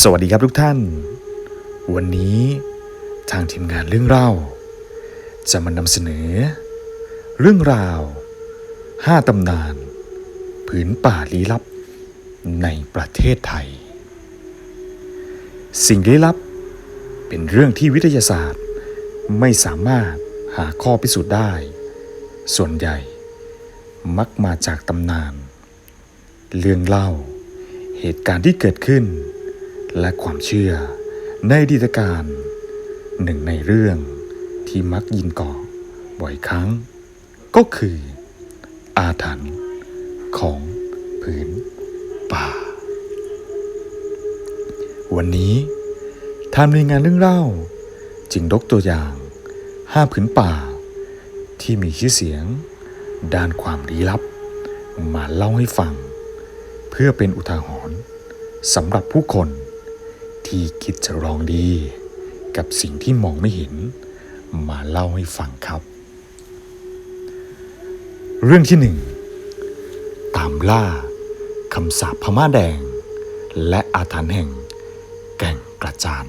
สวัสดีครับทุกท่าน วันนี้ทางทีมงานเรื่องเล่า จะมานำเสนอ เรื่องราว5ตำนาน ผืนป่าลี้ลับในประเทศไทย สิ่งลี้ลับ เป็นเรื่องที่วิทยาศาสตร์ ไม่สามารถหาข้อพิสูจน์ได้ ส่วนใหญ่ มักมาจากตำนาน เรื่องเล่า เหตุการณ์ที่เกิดขึ้น และความเชื่อในดีตการหนึ่งในเรื่องที่มักยินก่อบ่อยครั้ง ก็คือ อาถรรพ์ของผืนป่า วันนี้ทางในวยงานเรื่องเล่า จึงยกตัวอย่างห้าผืนป่า ที่มีชื่อเสียง ด้านความลี้ลับ มาเล่าให้ฟัง เพื่อเป็นอุทาหรณ์สำหรับผู้คน ที่คิดจะลองดี กับสิ่งที่มองไม่เห็น มาเล่าให้ฟังครับ เรื่องที่หนึ่งตามล่าคำสาปพม่าแดง และอาถรรพ์แห่ง แก่งกระจาน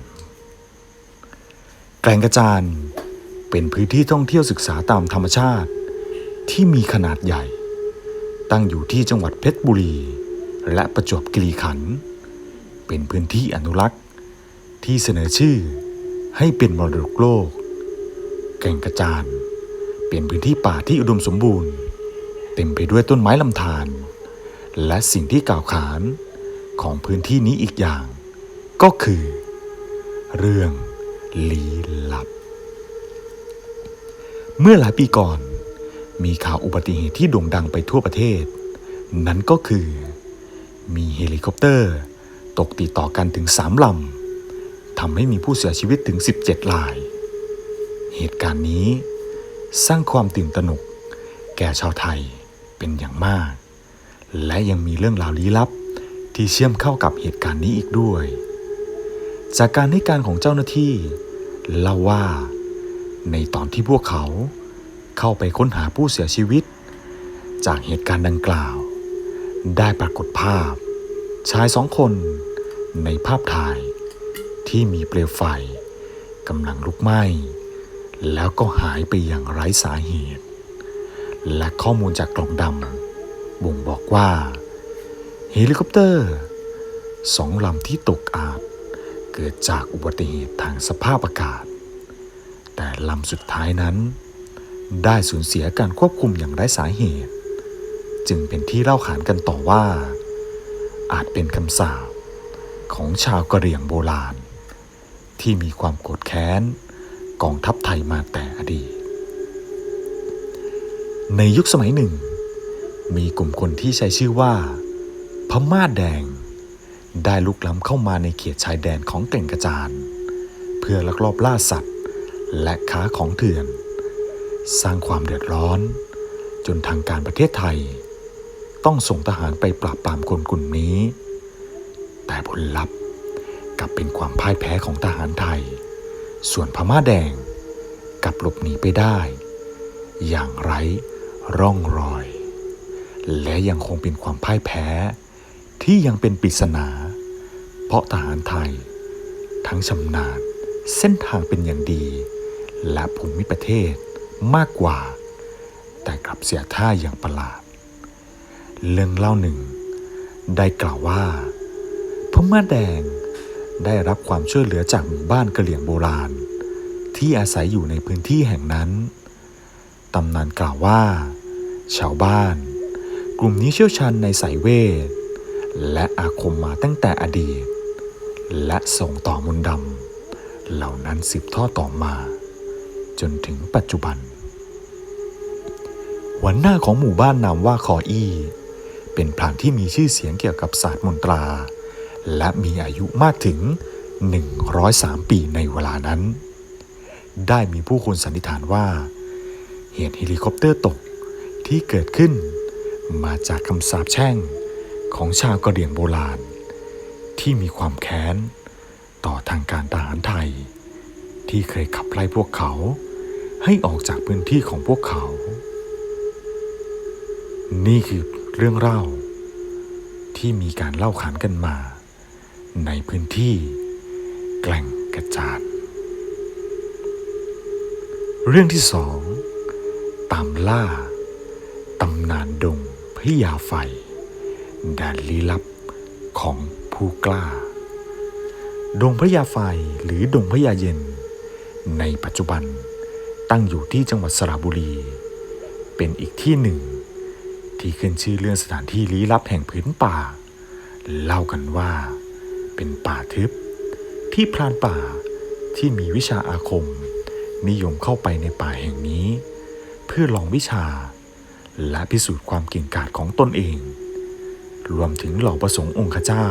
แก่งกระจานเป็นพื้นที่ท่องเที่ยวศึกษาตามธรรมชาติ ที่มีขนาดใหญ่ ตั้งอยู่ที่จังหวัดเพชรบุรี และประจวบคีรีขันธ์เป็นพื้นที่อนุรักษ์ ที่เสนอชื่อให้เป็นมรดกโลก แก่งกระจานเป็นพื้นที่ป่าที่อุดมสมบูรณ์ เต็มไปด้วยต้นไม้ลำธารและสิ่งที่กล่าวขานของพื้นที่นี้อีกอย่าง ก็คือ เรื่องลี้ลับ เมื่อหลายปีก่อน มีข่าวอุบัติเหตุที่โด่งดังไปทั่วประเทศ นั้นก็คือ มีเฮลิคอปเตอร์ ตกติดต่อกันถึงสามลำำให้มีผู้เสียชีวิตถึง 17ราย เหตุการณ์นี้สร้างความตื่นตระหนก แก่ชาวไทยเป็นอย่างมาก และยังมีเรื่องราวลี้ลับที่เชื่อมเข้ากับเหตุการณ์นี้อีกด้วย จากการให้การของเจ้าหน้าที่เล่าว่า ในตอนที่พวกเขาเข้าไปค้นหาผู้เสียชีวิต จากเหตุการณ์ดังกล่าว ได้ปรากฏภาพ ชายสองคนในภาพถ่าย ที่มีเปลวไฟกำลังลุกไหม้ แล้วก็หายไปอย่างไร้สาเหตุ และข้อมูลจากกล่องดำบ่งบอกว่า เฮลิคอปเตอร์สองลำที่ตกอาจเกิดจากอุบัติเหตุทางสภาพอากาศ แต่ลำสุดท้ายนั้น ได้สูญเสียการควบคุมอย่างไร้สาเหตุ จึงเป็นที่เล่าขานกันต่อว่า อาจเป็นคำสาปของชาวกะเหรี่ยงโบราณ ที่มีความโกรธแค้นกองทัพไทยมาแต่อดีต ในยุคสมัยหนึ่ง มีกลุ่มคนที่ใช้ชื่อว่า พม่าแดง ได้ลุกล้ำเข้ามาในเขตชายแดนของแก่งกระจาน เพื่อลักลอบล่าสัตว์ และค้าของเถื่อน สร้างความเดือดร้อน จนทางการประเทศไทย ต้องส่งทหารไปปราบปรามคนกลุ่มนี้ แต่ผลลัพธ์ ลับเป็นความพ่ายแพ้ของทหารไทย ส่วนพม่าแดงกลับหลบหนีไปได้ อย่างไร้ร่องรอย และยังคงเป็นความพ่ายแพ้ที่ยังเป็นปริศนา เพราะทหารไทย ทั้งชำนาญเส้นทางเป็นอย่างดี และภูมิประเทศมากกว่า แต่กลับเสียท่าอย่างประหลาด เรื่องเล่าหนึ่ง ได้กล่าวว่าพม่าแดง ได้รับความช่วยเหลือจากหมู่บ้านกะเหลี่ยงโบราณ ที่อาศัยอยู่ในพื้นที่แห่งนั้น ตำนานกล่าวว่า ชาวบ้าน กลุ่มนี้เชี่ยวชาญในสายเวท และอาคมมาตั้งแต่อดีต และส่งต่อมนต์ดำ เหล่านั้นสืบทอดต่อมา จนถึงปัจจุบัน หัวหน้าของหมู่บ้านนามว่าคออี้ เป็นพรานที่มีชื่อเสียงเกี่ยวกับศาสตร์มนตรา และมีอายุมากถึง 103 ปีในเวลานั้น ได้มีผู้คนสันนิษฐานว่า เหตุเฮลิคอปเตอร์ตกที่เกิดขึ้น มาจากคำสาปแช่งของชาวกะเหรี่ยงโบราณ ที่มีความแค้น ต่อทางการทหารไทย ที่เคยขับไล่พวกเขา ให้ออกจากพื้นที่ของพวกเขา นี่คือเรื่องเล่าที่มีการเล่าขานกันมา ในพื้นที่แกล่งกระจาด เรื่องที่สองตามล่าตำนานดงพญาไฟแดนลี้ลับของผู้กล้า ดงพญาไฟหรือดงพญาเย็น ในปัจจุบันตั้งอยู่ที่จังหวัดสระบุรี เป็นอีกที่หนึ่ง ที่ขึ้นชื่อเรื่องสถานที่ลี้ลับแห่งพื้นป่า เล่ากันว่า เป็นป่าทึบ ที่พรานป่าที่มีวิชาอาคม นิยมเข้าไปในป่าแห่งนี้ เพื่อลองวิชา และพิสูจน์ความเก่งกาจของตนเอง รวมถึงเหล่าประสงค์องค์เจ้า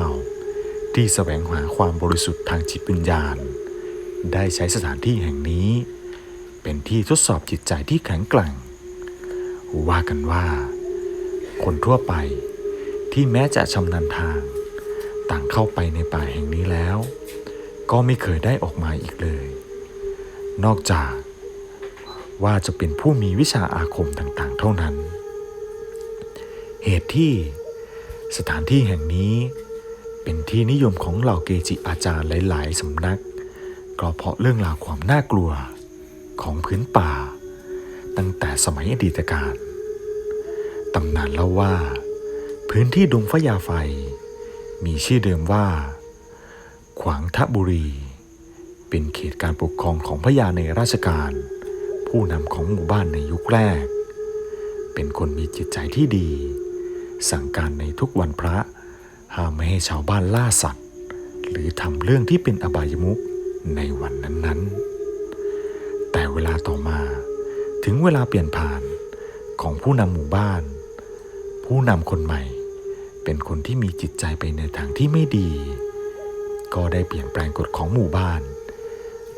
ที่แสวงหาความบริสุทธิ์ทางจิตวิญญาณ ได้ใช้สถานที่แห่งนี้ เป็นที่ทดสอบจิตใจที่แข็งแกร่งว่ากันว่า คนทั่วไปที่แม้จะชำนาญทาง ต่างเข้าไปในป่าแห่งนี้แล้ว ก็ไม่เคยได้ออกมาอีกเลย นอกจากว่าจะเป็นผู้มีวิชาอาคมต่างๆ เท่านั้น เหตุที่สถานที่แห่งนี้เป็นที่นิยมของเหล่าเกจิอาจารย์หลาย ๆ สำนัก ก็เพราะเรื่องราวความน่ากลัวของพื้นป่า ตั้งแต่สมัยอดีตการตำนานเล่าว่า พื้นที่ดงพญาไฟ มีชื่อเดิมว่า ขวางทบุรี เป็นเขตการปกครองของพญาในราชการ ผู้นำของหมู่บ้านในยุคแรก เป็นคนมีจิตใจที่ดี สั่งการในทุกวันพระ ห้ามไม่ให้ชาวบ้านล่าสัตว์ หรือทำเรื่องที่เป็นอบายมุขในวันนั้นๆ แต่เวลาต่อมาถึงเวลาเปลี่ยนผ่านของผู้นำหมู่บ้าน ผู้นำคนใหม่ เป็นคนที่มีจิตใจไปในทางที่ไม่ดี ก็ได้เปลี่ยนแปลงกฎของหมู่บ้าน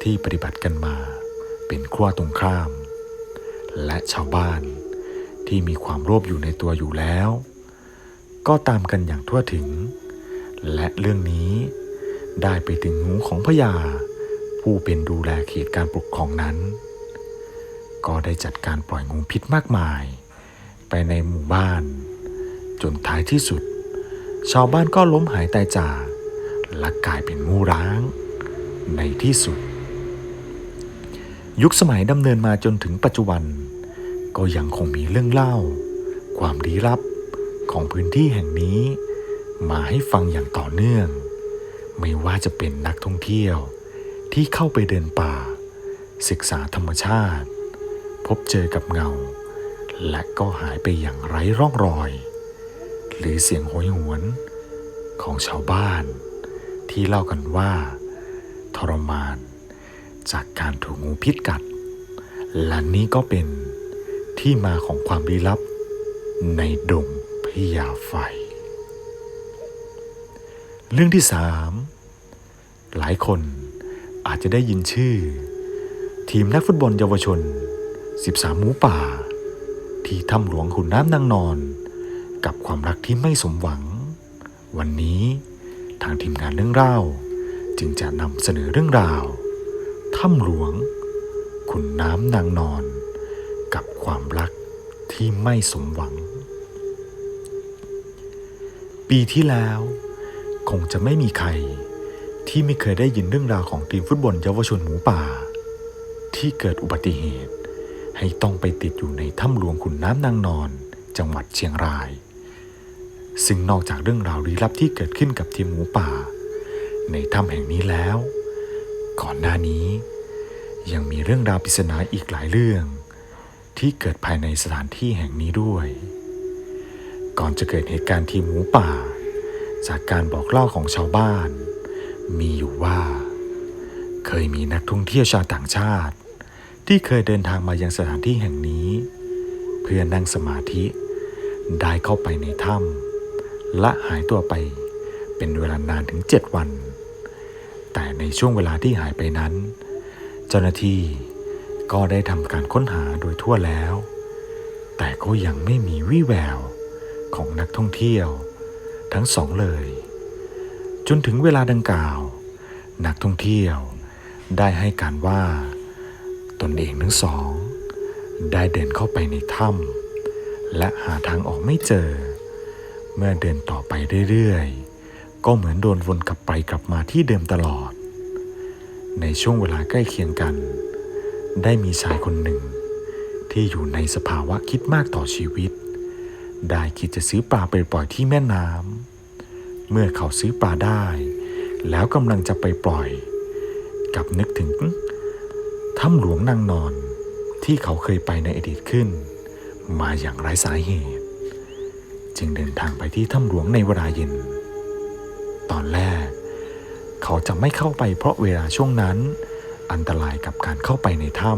ที่ปฏิบัติกันมา เป็นขั้วตรงข้าม และชาวบ้านที่มีความโลภอยู่ในตัวอยู่แล้ว ก็ตามกันอย่างทั่วถึง และเรื่องนี้ได้ไปถึงหูของพญาผู้เป็นดูแลเขตการปกครองนั้น ก็ได้จัดการปล่อยงูพิษมากมาย ไปในหมู่บ้าน จนท้ายที่สุด ชาวบ้านก็ล้มหายตายจากและกลายเป็นงูร้าง ในที่สุด ยุคสมัยดำเนินมาจนถึงปัจจุบัน ก็ยังคงมีเรื่องเล่า ความลี้ลับของพื้นที่แห่งนี้ มาให้ฟังอย่างต่อเนื่อง ไม่ว่าจะเป็นนักท่องเที่ยวที่เข้าไปเดินป่า ศึกษาธรรมชาติ พบเจอกับเงา และก็หายไปอย่างไร้ร่องรอย หรือเสียงโหยหวนของชาวบ้าน ที่เล่ากันว่า ทรมาน จากการถูกงูพิษกัด และนี้ก็เป็นที่มาของความลี้ลับ ในดงพญาไฟ เรื่องที่สามหลายคนอาจจะได้ยินชื่อ ทีมนักฟุตบอลเยาวชน 13 หมูป่า ที่ถ้ำหลวงขุนน้ำนางนอน กับความรักที่ไม่สมหวัง วันนี้ทางทีมงานเรื่องเล่า จึงจะนำเสนอเรื่องราวถ้ำหลวง ขุนน้ำนางนอน กับความรักที่ไม่สมหวัง ปีที่แล้ว คงจะไม่มีใครที่ไม่เคยได้ยินเรื่องราวของทีมฟุตบอลเยาวชนหมูป่า ที่เกิดอุบัติเหตุ ให้ต้องไปติดอยู่ในถ้ำหลวงขุนน้ำนางนอน จังหวัดเชียงราย ซึ่งนอกจากเรื่องราวลี้ลับที่เกิดขึ้นกับทีมหมูป่า ในถ้ำแห่งนี้แล้ว ก่อนหน้านี้ ยังมีเรื่องราวปริศนาอีกหลายเรื่อง ที่เกิดภายในสถานที่แห่งนี้ด้วย ก่อนจะเกิดเหตุการณ์ทีมหมูป่า จากการบอกเล่าของชาวบ้าน มีอยู่ว่า เคยมีนักท่องเที่ยวชาวต่างชาติ ที่เคยเดินทางมายังสถานที่แห่งนี้ เพื่อนั่งสมาธิได้เข้าไปในถ้ำ ละหายตัวไป เป็นเวลานานถึงเจ็ดวัน แต่ในช่วงเวลาที่หายไปนั้น เจ้าหน้าที่ก็ได้ทำการค้นหาโดยทั่วแล้ว แต่ก็ยังไม่มีวี่แววของนักท่องเที่ยว ทั้งสองเลย จนถึงเวลาดังกล่าว นักท่องเที่ยวได้ให้การว่า ตนเองทั้งสอง ได้เดินเข้าไปในถ้ำและหาทางออกไม่เจอ เมื่อเดินต่อไปเรื่อยๆ ก็เหมือนโดนวนกลับไปกลับมาที่เดิมตลอด ในช่วงเวลาใกล้เคียงกัน ได้มีชายคนหนึ่ง ที่อยู่ในสภาวะคิดมากต่อชีวิต ได้คิดจะซื้อปลาไปปล่อยที่แม่น้ำเมื่อเขาซื้อปลาได้ แล้วกำลังจะไปปล่อย กับนึกถึงถ้ำหลวงนางนอนที่เขาเคยไปในอดีตขึ้น มาอย่างไร้สาเหตุ จึงเดินทางไปที่ถ้ำหลวงในเวลาเย็น ตอนแรก เขาจะไม่เข้าไปเพราะเวลาช่วงนั้น อันตรายกับการเข้าไปในถ้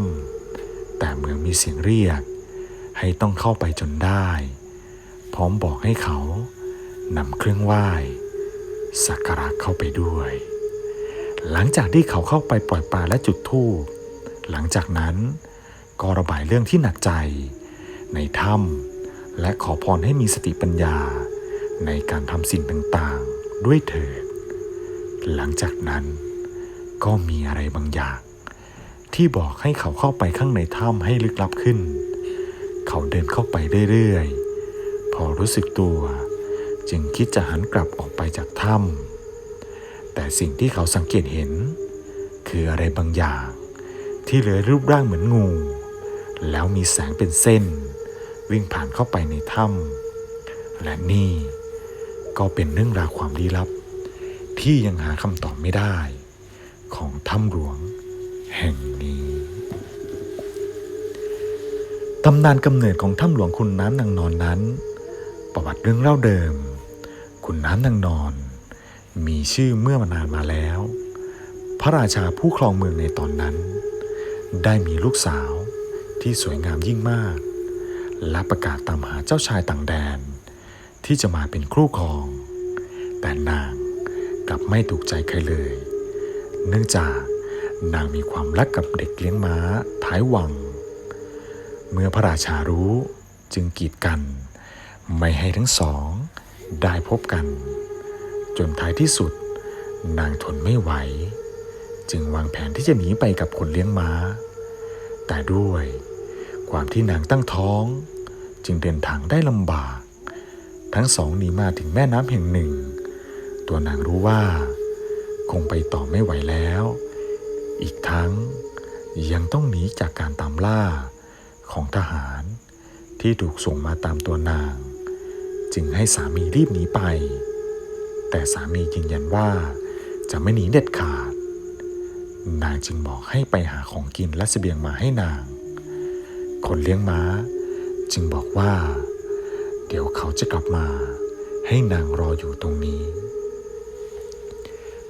ำแต่เมื่อมีเสียงเรียก ให้ต้องเข้าไปจนได้ พร้อมบอกให้เขานำเครื่องไหว้สักการะเข้าไปด้วย หลังจากที่เขาเข้าไปปล่อยปลาและจุดธูปหลังจากนั้นก็ระบายเรื่องที่หนักใจ ในถ้ำ และขอพรให้มีสติปัญญา ในการทำสิ่งต่างๆ ด้วยเถิด หลังจากนั้นก็มีอะไรบางอย่าง ที่บอกให้เขาเข้าไปข้างในถ้ำให้ลึกลับขึ้น เขาเดินเข้าไปเรื่อยๆ พอรู้สึกตัว จึงคิดจะหันกลับออกไปจากถ้ำแต่สิ่งที่เขาสังเกตเห็น คืออะไรบางอย่าง ที่เหลือรูปร่างเหมือนงู แล้วมีแสงเป็นเส้น วิ่งผ่านเข้าไปในถ้ำและนี่ก็เป็นเรื่องราวความลี้ลับ ที่ยังหาคำตอบไม่ได้ ของถ้ำหลวงแห่งนี้ตำนานกำเนิดของถ้ำหลวงคุณน้ำนางนอนนั้น ประวัติเรื่องเล่าเดิม คุณน้ำนางนอน มีชื่อเมื่อมานานมาแล้ว พระราชาผู้ครองเมืองในตอนนั้น ได้มีลูกสาวที่สวยงามยิ่งมาก และประกาศตามหาเจ้าชายต่างแดน ที่จะมาเป็นคู่ครอง แต่นางกลับไม่ถูกใจใครเลย เนื่องจากนางมีความรักกับเด็กเลี้ยงม้าท้ายวัง เมื่อพระราชารู้จึงกีดกัน ไม่ให้ทั้งสองได้พบกัน จนท้ายที่สุด นางทนไม่ไหว จึงวางแผนที่จะหนีไปกับคนเลี้ยงม้า แต่ด้วย ความที่นางตั้งท้อง จึงเดินทางได้ลำบาก ทั้งสองหนีมาถึงแม่น้ำแห่งหนึ่ง ตัวนางรู้ว่า คงไปต่อไม่ไหวแล้ว อีกทั้งยังต้องหนีจากการตามล่าของทหารที่ถูกส่งมาตามตัวนาง จึงให้สามีรีบหนีไป แต่สามียืนยันว่าจะไม่หนีเด็ดขาด นางจึงบอกให้ไปหาของกินและเสบียงมาให้นาง คนเลี้ยงม้า จึงบอกว่า เดี๋ยวเขาจะกลับมา ให้นางรออยู่ตรงนี้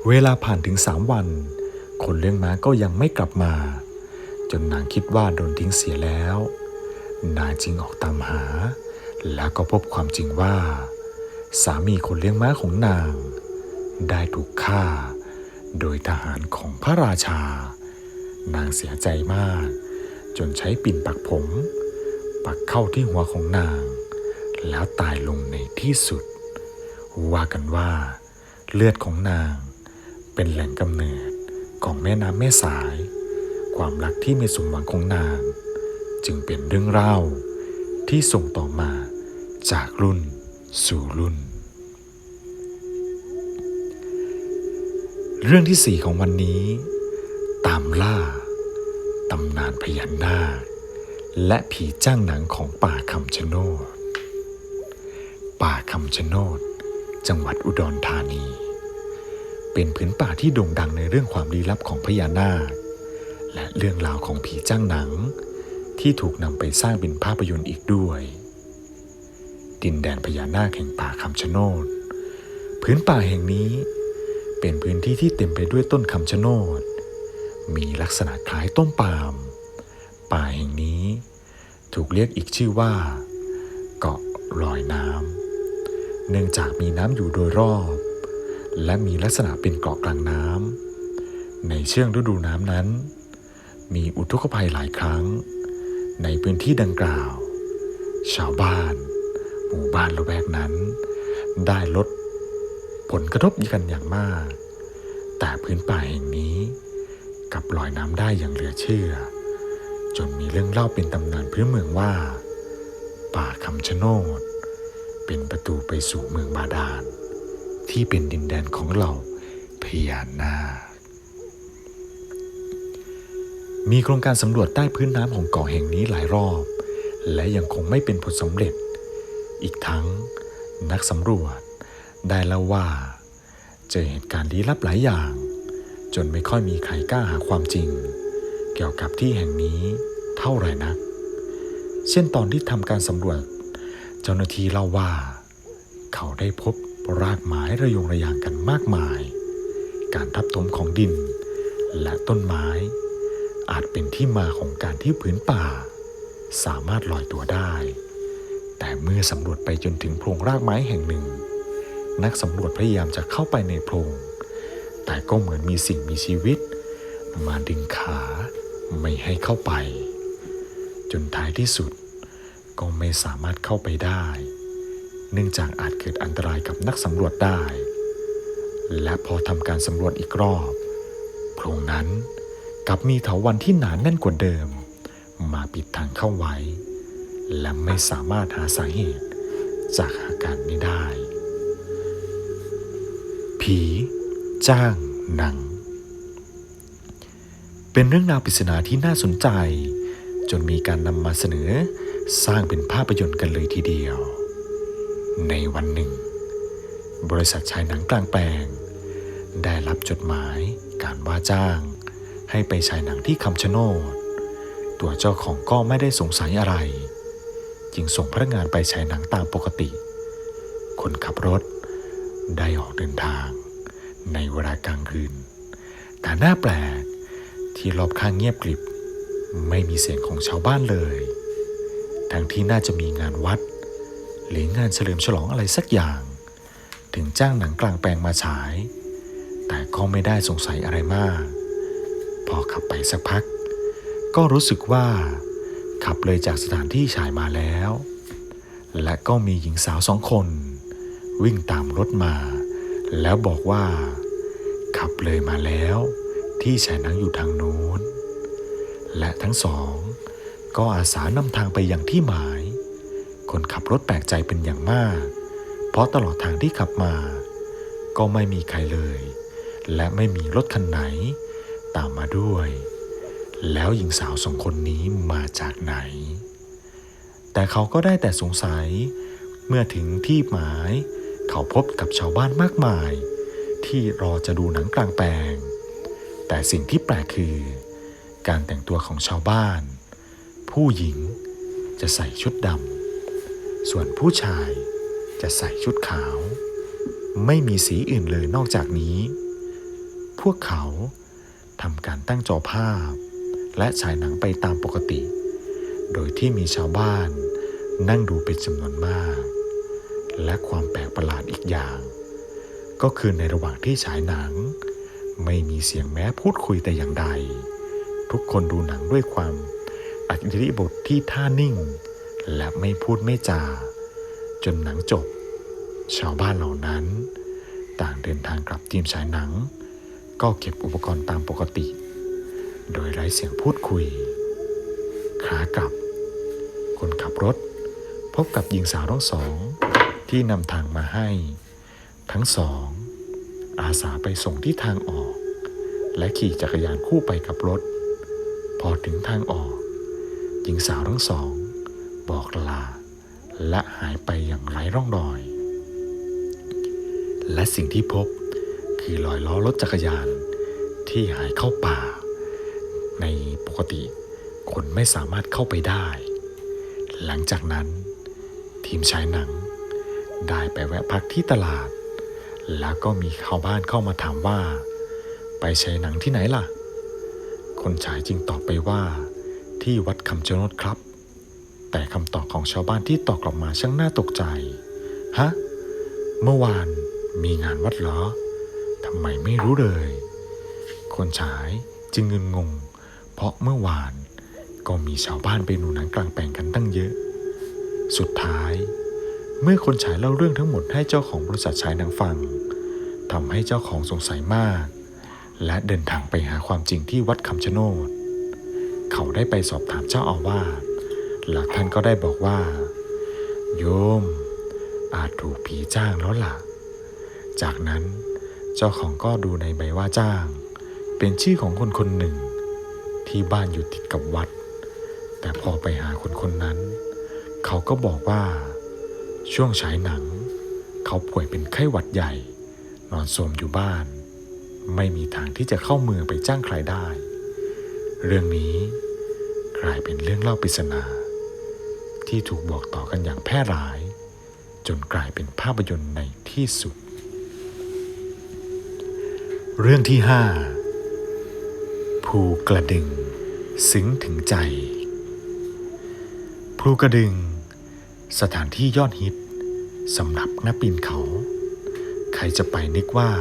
เวลาผ่านถึงสามวัน คนเลี้ยงม้าก็ยังไม่กลับมา จนนางคิดว่าโดนทิ้งเสียแล้ว นางจึงออกตามหา แล้วก็พบความจริงว่า สามีคนเลี้ยงม้าของนาง ได้ถูกฆ่า โดยทหารของพระราชา นางเสียใจมาก จนใช้ปิ่นปักผมปักเข้าที่หัวของนาง แล้วตายลงในที่สุด ว่ากันว่า เลือดของนางเป็นแหล่งกำเนิดของแม่น้ำแม่สาย ความรักที่ไม่สมหวังของนาง จึงเป็นเรื่องเล่าที่ส่งต่อมาจากรุ่นสู่รุ่น เรื่องที่สี่ของวันนี้ ตามล่า ตำนานพญานาคและผีจ้างหนังของป่าคำชะโนด ป่าคำชะโนด จังหวัดอุดรธานี เป็นผืนป่าที่โด่งดังในเรื่องความลี้ลับของพญานาค และเรื่องราวของผีจ้างหนัง ที่ถูกนำไปสร้างเป็นภาพยนตร์อีกด้วย ดินแดนพญานาคแห่งป่าคำชะโนด พื้นป่าแห่งนี้ เป็นพื้นที่ที่เต็มไปด้วยต้นคำชะโนด มีลักษณะคล้ายต้นปาล์มป่าแห่งนี้ ถูกเรียกอีกชื่อว่า เกาะลอยน้ำเนื่องจากมีน้ำอยู่โดยรอบ และมีลักษณะเป็นเกาะกลางน้ำในเช่วงฤดูน้ำนั้น มีอุทกภัยหลายครั้ง ในพื้นที่ดังกล่าว ชาวบ้าน หมู่บ้านละแวกนั้น ได้ลดผลกระทบกันอย่างมาก แต่พื้นป่าแห่งนี้ กับลอยน้ำได้อย่างเหลือเชื่อ จนมีเรื่องเล่าเป็นตำนานพื้นเมืองว่า ป่าคำชะโนด เป็นประตูไปสู่เมืองบาดาลที่เป็นดินแดนของเราพญานาคมีโครงการสำรวจใต้พื้นน้ำของเกาะแห่งนี้หลายรอบ และยังคงไม่เป็นผลสำเร็จ อีกทั้งนักสำรวจได้เล่าว่า เจอเหตุการณ์ลี้ลับหลายอย่าง จนไม่ค่อยมีใครกล้าหาความจริง เกี่ยวกับที่แห่งนี้เท่าไหร่นัก เช่นตอนที่ทำการสำรวจ เจ้าหน้าที่เล่าว่า เขาได้พบรากไม้ระยงระยางกันมากมาย การทับถมของดิน และต้นไม้ อาจเป็นที่มาของการที่พื้นป่า สามารถลอยตัวได้ แต่เมื่อสำรวจไปจนถึงโพรงรากไม้แห่งหนึ่ง นักสำรวจพยายามจะเข้าไปในโพรง แต่ก็เหมือนมีสิ่งมีชีวิต มาดึงขาไม่ให้เข้าไป จนท้ายที่สุด ก็ไม่สามารถเข้าไปได้ เนื่องจากอาจเกิดอันตรายกับนักสำรวจได้ และพอทำการสำรวจอีกรอบโพรงนั้นกลับมีเถาวันที่หนาแน่นกว่าเดิม มาปิดทางเข้าไว้ และไม่สามารถหาสาเหตุจากอาการนี้ได้ ผี จ้างหนัง เป็นเรื่องราวปริศนาที่น่าสนใจ จนมีการนำมาเสนอสร้างเป็นภาพยนตร์กันเลยทีเดียว ในวันหนึ่ง บริษัทฉายหนังกลางแปลง ได้รับจดหมายการว่าจ้าง ให้ไปฉายหนังที่คำชะโนด ตัวเจ้าของก็ไม่ได้สงสัยอะไร จึงส่งพนักงานไปฉายหนังตามปกติ คนขับรถได้ออกเดินทาง ในเวลากลางคืน แต่น่าแปลกที่รอบข้างเงียบกริบ ไม่มีเสียงของชาวบ้านเลย ทั้งที่น่าจะมีงานวัด หรืองานเฉลิมฉลองอะไรสักอย่าง ถึงจ้างหนังกลางแปลงมาฉาย แต่ก็ไม่ได้สงสัยอะไรมาก พอขับไปสักพัก ก็รู้สึกว่า ขับเลยจากสถานที่ฉายมาแล้ว และก็มีหญิงสาวสองคน วิ่งตามรถมา แล้วบอกว่า ขับเลยมาแล้วที่ฉายหนังอยู่ทางโน้น และทั้งสอง ก็อาสานำทางไปอย่างที่หมาย คนขับรถแปลกใจเป็นอย่างมาก เพราะตลอดทางที่ขับมา ก็ไม่มีใครเลย และไม่มีรถคันไหน ตามมาด้วย แล้วหญิงสาวสองคนนี้มาจากไหน แต่เขาก็ได้แต่สงสัย เมื่อถึงที่หมาย เขาพบกับชาวบ้านมากมาย ที่รอจะดูหนังกลางแปลง แต่สิ่งที่แปลกคือ การแต่งตัวของชาวบ้าน ผู้หญิงจะใส่ชุดดำ ส่วนผู้ชายจะใส่ชุดขาว ไม่มีสีอื่นเลยนอกจากนี้ พวกเขาทำการตั้งจอภาพ และฉายหนังไปตามปกติ โดยที่มีชาวบ้านนั่งดูเป็นจำนวนมาก และความแปลกประหลาดอีกอย่าง ก็คือในระหว่างที่ฉายหนัง ไม่มีเสียงแม้พูดคุยแต่อย่างใด ทุกคนดูหนังด้วยความอัจฉริบทที่ท่านิ่ง และไม่พูดไม่จา จนหนังจบ ชาวบ้านเหล่านั้น ต่างเดินทางกลับทีมฉายหนัง ก็เก็บอุปกรณ์ตามปกติ โดยไร้เสียงพูดคุย ขากลับ คนขับรถ พบกับหญิงสาวทั้งสองที่นำทางมาให้ ทั้งสอง อาสาไปส่งที่ทางออก และขี่จักรยานคู่ไปกับรถ พอถึงทางออกหญิงสาวทั้งสอง บอกลา และหายไปอย่างไร้ร่องรอย และสิ่งที่พบคือรอยล้อรถจักรยานที่หายเข้าป่า ในปกติคนไม่สามารถเข้าไปได้ หลังจากนั้น ทีมชายหนัง ได้ไปแวะพักที่ตลาด แล้วก็มีชาวบ้านเข้ามาถามว่า ไปฉายหนังที่ไหนล่ะ คนฉายจึงตอบไปว่า ที่วัดคำชะโนดครับ แต่คำตอบของชาวบ้านที่ตอบกลับมาช่างน่าตกใจ ฮะ เมื่อวานมีงานวัดเหรอทำไมไม่รู้เลย คนฉายจึงเงินงง เพราะเมื่อวานก็มีชาวบ้านไปดูหนังกลางแปลงกันตั้งเยอะ สุดท้าย เมื่อคนฉายเล่าเรื่องทั้งหมดให้เจ้าของบริษัทฉายหนังฟังทำให้เจ้าของสงสัยมาก และเดินทางไปหาความจริงที่วัดคำชะโนด เขาได้ไปสอบถามเจ้าอาวาสและท่านก็ได้บอกว่า โยม อาจถูกผีจ้างแล้วล่ะ จากนั้นเจ้าของก็ดูในใบว่าจ้าง เป็นชื่อของคนคนหนึ่ง ที่บ้านอยู่ติดกับวัด แต่พอไปหาคนคนนั้น เขาก็บอกว่า ช่วงฉายหนัง เขาป่วยเป็นไข้หวัดใหญ่ นอนโสมอยู่บ้าน ไม่มีทางที่จะเข้าเมืองไปจ้างใครได้ เรื่องนี้กลายเป็นเรื่องเล่าปริศนา ที่ถูกบอกต่อกันอย่างแพร่หลาย จนกลายเป็นภาพยนตร์ในที่สุด เรื่องที่ห้าภูกระดึง ซึ้งถึงใจ ภูกระดึง สถานที่ยอดฮิตสำหรับนักปีนเขา ใครจะไปนึกว่า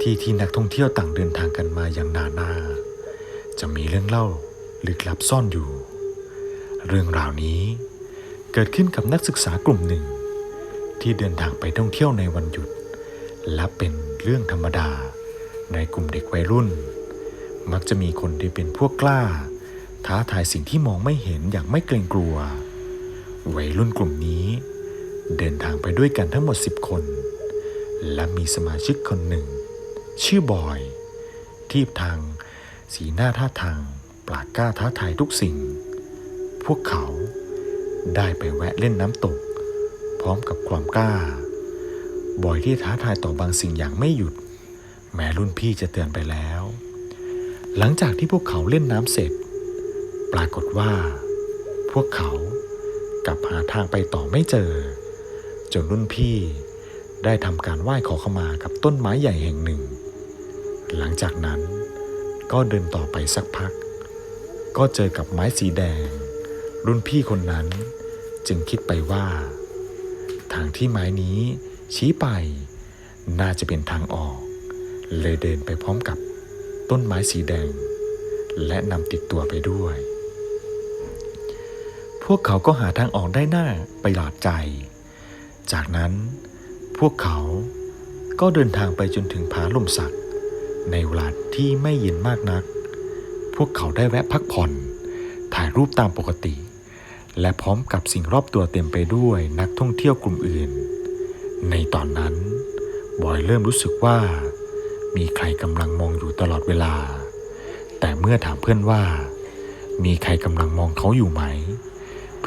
ที่ที่นักท่องเที่ยวต่างเดินทางกันมาอย่างนานา จะมีเรื่องเล่าลึกลับซ่อนอยู่ เรื่องราวนี้เกิดขึ้นกับนักศึกษากลุ่มหนึ่ง ที่เดินทางไปท่องเที่ยวในวันหยุด และเป็นเรื่องธรรมดาในกลุ่มเด็กวัยรุ่น มักจะมีคนที่เป็นพวกกล้า ท้าทายสิ่งที่มองไม่เห็นอย่างไม่เกรงกลัว วัยรุ่นกลุ่มนี้ เดินทางไปด้วยกันทั้งหมด 10 คน และมีสมาชิกคนหนึ่ง ชื่อบอย ที่ทางสีหน้าท่าทางปลาดกล้าท้าทายทุกสิ่ง พวกเขาได้ไปแวะเล่นน้ำตก พร้อมกับความกล้า บอยที่ท้าทายต่อบางสิ่งอย่างไม่หยุด แม้รุ่นพี่จะเตือนไปแล้ว หลังจากที่พวกเขาเล่นน้ำเสร็จ ปรากฏว่า พวกเขา กลับหาทางไปต่อไม่เจอ จนรุ่นพี่ได้ทำการไหว้ขอขมากับต้นไม้ใหญ่แห่งหนึ่ง หลังจากนั้นก็เดินต่อไปสักพัก ก็เจอกับไม้สีแดง รุ่นพี่คนนั้นจึงคิดไปว่า ทางที่ไม้นี้ชี้ไป น่าจะเป็นทางออก เลยเดินไปพร้อมกับต้นไม้สีแดง และนำติดตัวไปด้วย พวกเขาก็หาทางออกได้หน้าไปหลาดใจ จากนั้นพวกเขาก็เดินทางไปจนถึงผาลมสัก ในเวลาที่ไม่เย็นมากนัก พวกเขาได้แวะพักผ่อน ถ่ายรูปตามปกติ และพร้อมกับสิ่งรอบตัวเต็มไปด้วยนักท่องเที่ยวกลุ่มอื่น ในตอนนั้น บอยเริ่มรู้สึกว่า มีใครกำลังมองอยู่ตลอดเวลา แต่เมื่อถามเพื่อนว่า มีใครกำลังมองเขาอยู่ไหม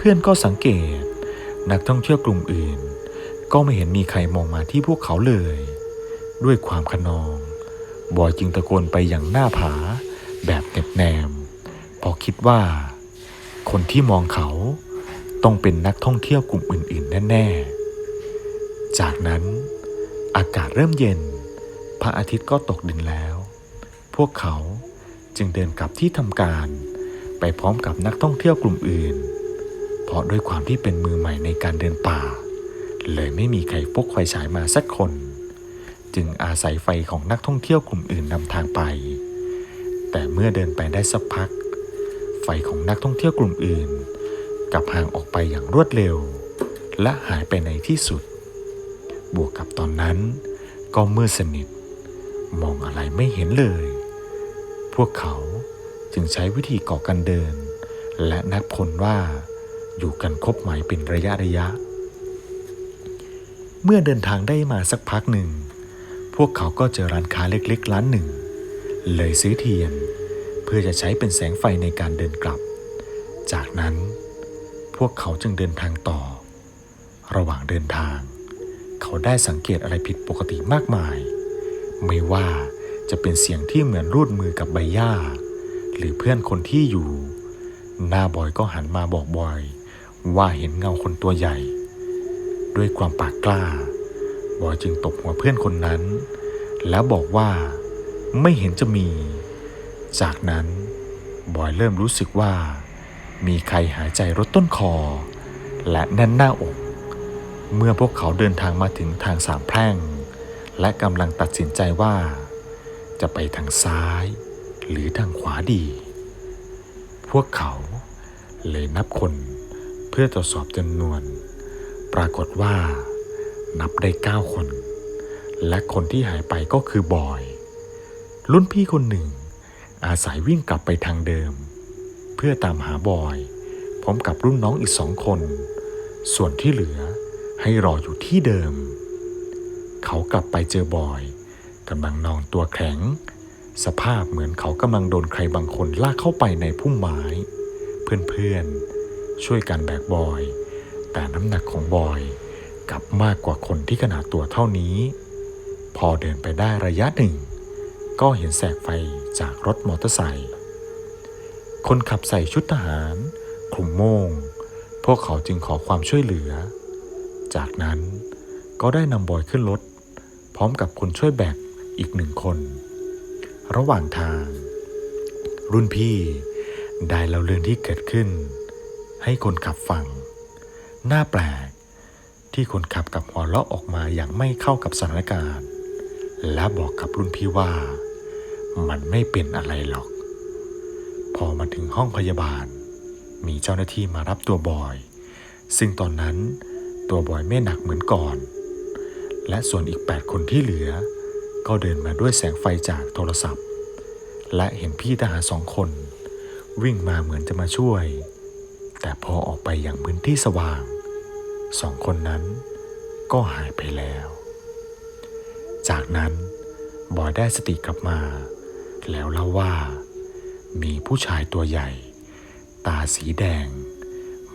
เพื่อนก็สังเกต นักท่องเที่ยวกลุ่มอื่น ก็ไม่เห็นมีใครมองมาที่พวกเขาเลย ด้วยความขนอง บอยจึงตะโกนไปอย่างหน้าผา แบบเน็บแนมพอคิดว่า คนที่มองเขาต้องเป็นนักท่องเที่ยวกลุ่มอื่น ๆ แน่ ๆ จากนั้นอากาศเริ่มเย็น พระอาทิตย์ก็ตกดินแล้ว พวกเขาจึงเดินกลับที่ทำการ ไปพร้อมกับนักท่องเที่ยวกลุ่มอื่น เพราะด้วยความที่เป็นมือใหม่ในการเดินป่า เลยไม่มีใครพกไฟฉายมาสักคน จึงอาศัยไฟของนักท่องเที่ยวกลุ่มอื่นนำทางไป แต่เมื่อเดินไปได้สักพัก ไฟของนักท่องเที่ยวกลุ่มอื่นกลับห่างออกไปอย่างรวดเร็ว และหายไปในที่สุด บวกกับตอนนั้น ก็มืดสนิท มองอะไรไม่เห็นเลย พวกเขาจึงใช้วิธีก่อกันเดิน และนับคนว่า อยู่กันครบหมเป็นระยะระยะ เมื่อเดินทางได้มาสักพักหนึ่ง พวกเขาก็เจอร้านค้าเล็กๆ ร้านหนึ่ง เลยซื้อเทียน เพื่อจะใช้เป็นแสงไฟในการเดินกลับ จากนั้น พวกเขาจึงเดินทางต่อ ระหว่างเดินทาง เขาได้สังเกตอะไรผิดปกติมากมาย ไม่ว่าจะเป็นเสียงที่เหมือนรูดมือกับใบหญ้า หรือเพื่อนคนที่อยู่ หน้าบอยก็หันมาบอกบอย ว่าเห็นเงาคนตัวใหญ่ ด้วยความปากกล้า บอยจึงตบหัวเพื่อนคนนั้น แล้วบอกว่าไม่เห็นจะมี จากนั้น บอยเริ่มรู้สึกว่า มีใครหายใจรดต้นคอ และแน่นหน้าอก เมื่อพวกเขาเดินทางมาถึงทางสามแพร่ง และกำลังตัดสินใจว่า จะไปทางซ้าย หรือทางขวาดี พวกเขาเลยนับคน พื่อตรวจสอบจำนวน ปรากฏว่า นับได้เก้าคน และคนที่หายไปก็คือบอย รุ่นพี่คนหนึ่ง อาศัยวิ่งกลับไปทางเดิม เพื่อตามหาบอย พร้อมกับรุ่นน้องอีกสองคน ส่วนที่เหลือให้รออยู่ที่เดิม เขากลับไปเจอบอยกำลังนอนตัวแข็ง สภาพเหมือนเขากำลังโดนใครบางคนลากเข้าไปในพุ่มไม้ เพื่อนๆ ช่วยกันแบกบอย แต่น้ำหนักของบอยกลับมากกว่าคนที่ขนาดตัวเท่านี้ พอเดินไปได้ระยะหนึ่ง ก็เห็นแสงไฟจากรถมอเตอร์ไซค์คนขับใส่ชุดทหารคลุมโม่ง พวกเขาจึงขอความช่วยเหลือ จากนั้นก็ได้นำบอยขึ้นรถ พร้อมกับคนช่วยแบกอีกหนึ่งคน ระหว่างทาง รุ่นพี่ได้เล่าเรื่องที่เกิดขึ้น ให้คนขับฟัง น่าแปลก ที่คนขับกับหัวเราะออกมาอย่างไม่เข้ากับสถานการณ์ และบอกกับรุ่นพี่ว่า มันไม่เป็นอะไรหรอก พอมาถึงห้องพยาบาล มีเจ้าหน้าที่มารับตัวบอย ซึ่งตอนนั้นตัวบอยไม่หนักเหมือนก่อน และส่วนอีก 8 คนที่เหลือ ก็เดินมาด้วยแสงไฟจากโทรศัพท์ และเห็นพี่ทหารสองคน วิ่งมาเหมือนจะมาช่วย แต่พอออกไปอย่างพื้นที่สว่าง สองคนนั้นก็หายไปแล้ว จากนั้นบอยได้สติกลับมา แล้วเล่าว่า มีผู้ชายตัวใหญ่ ตาสีแดง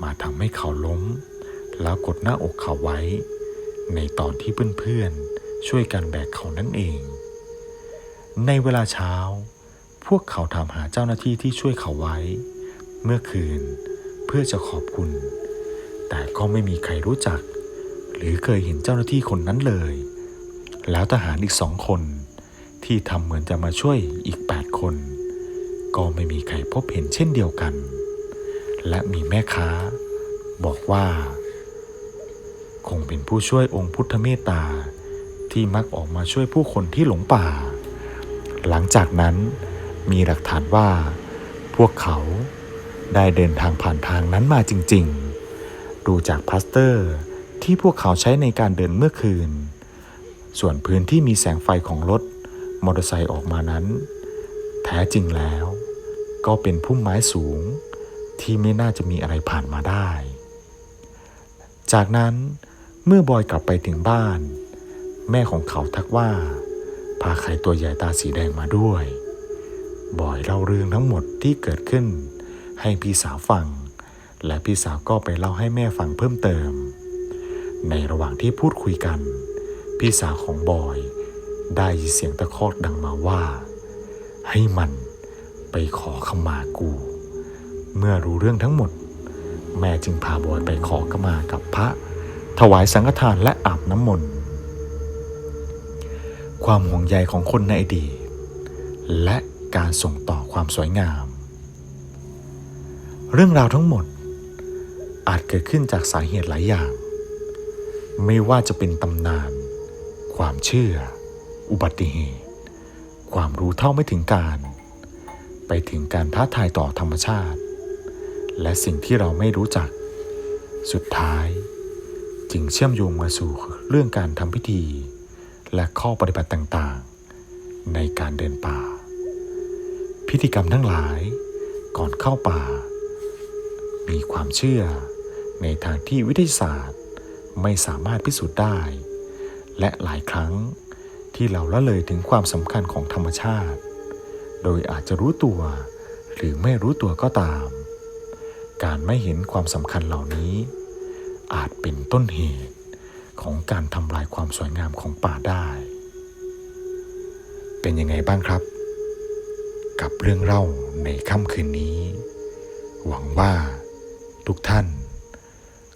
มาทำให้เขาล้ม แล้วกดหน้าอกเขาไว้ ในตอนที่เพื่อนๆ ช่วยกันแบกเขานั่นเอง ในเวลาเช้า พวกเขาถามหาเจ้าหน้าที่ที่ช่วยเขาไว้ เมื่อคืน พื่อจะขอบคุณ แต่ก็ไม่มีใครรู้จัก หรือเคยเห็นเจ้าหน้าที่คนนั้นเลย แล้วทหารอีกสองคน ที่ทำเหมือนจะมาช่วยอีก 8 คน ก็ไม่มีใครพบเห็นเช่นเดียวกัน และมีแม่ค้า บอกว่า คงเป็นผู้ช่วยองค์พุทธเมตตาที่มักออกมาช่วยผู้คนที่หลงป่า หลังจากนั้นมีหลักฐานว่าพวกเขา ได้เดินทางผ่านทางนั้นมาจริงๆ ดูจากพลาสเตอร์ที่พวกเขาใช้ในการเดินเมื่อคืน ส่วนพื้นที่มีแสงไฟของรถมอเตอร์ไซค์ออกมานั้น แท้จริงแล้ว ก็เป็นพุ่มไม้สูงที่ไม่น่าจะมีอะไรผ่านมาได้ จากนั้นเมื่อบอยกลับไปถึงบ้าน แม่ของเขาทักว่า พาไข่ตัวใหญ่ตาสีแดงมาด้วย บอยเล่าเรื่องทั้งหมดที่เกิดขึ้น ให้พี่สาวฟัง และพี่สาวก็ไปเล่าให้แม่ฟังเพิ่มเติม ในระหว่างที่พูดคุยกัน พี่สาวของบอย ได้ยินเสียงตะคอกดังมาว่า ให้มันไปขอขมากู เมื่อรู้เรื่องทั้งหมด แม่จึงพาบอยไปขอขมากับพระ ถวายสังฆทานและอาบน้ำมนต์ความห่วงใยของคนในอดีตและการส่งต่อความสวยงาม เรื่องราวทั้งหมด อาจเกิดขึ้นจากสาเหตุหลายอย่าง ไม่ว่าจะเป็นตำนาน ความเชื่อ อุบัติเหตุ ความรู้เท่าไม่ถึงการ ไปถึงการท้าทายต่อธรรมชาติ และสิ่งที่เราไม่รู้จัก สุดท้าย จึงเชื่อมโยงมาสู่เรื่องการทำพิธี และข้อปฏิบัติต่างๆ ในการเดินป่า พิธีกรรมทั้งหลายก่อนเข้าป่า มีความเชื่อ ในทางที่วิทยาศาสตร์ ไม่สามารถพิสูจน์ได้ และหลายครั้งที่เราละเลยถึงความสำคัญของธรรมชาติ โดยอาจจะรู้ตัว หรือไม่รู้ตัวก็ตาม การไม่เห็นความสำคัญเหล่านี้ อาจเป็นต้นเหตุของการทำลายความสวยงามของป่าได้ เป็นยังไงบ้างครับ กับเรื่องเล่าในค่ำคืนนี้ หวังว่า ทุกท่าน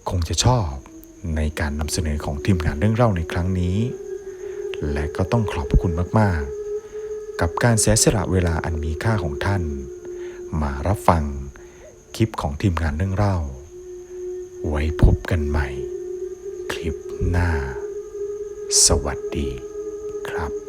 คงจะชอบในการนำเสนอของทีมงานเรื่องเล่าในครั้งนี้ และก็ต้องขอบพระคุณมากๆ กับการเสียสละเวลาอันมีค่าของท่าน มารับฟังคลิปของทีมงานเรื่องเล่า ไว้พบกันใหม่ คลิปหน้า สวัสดีครับ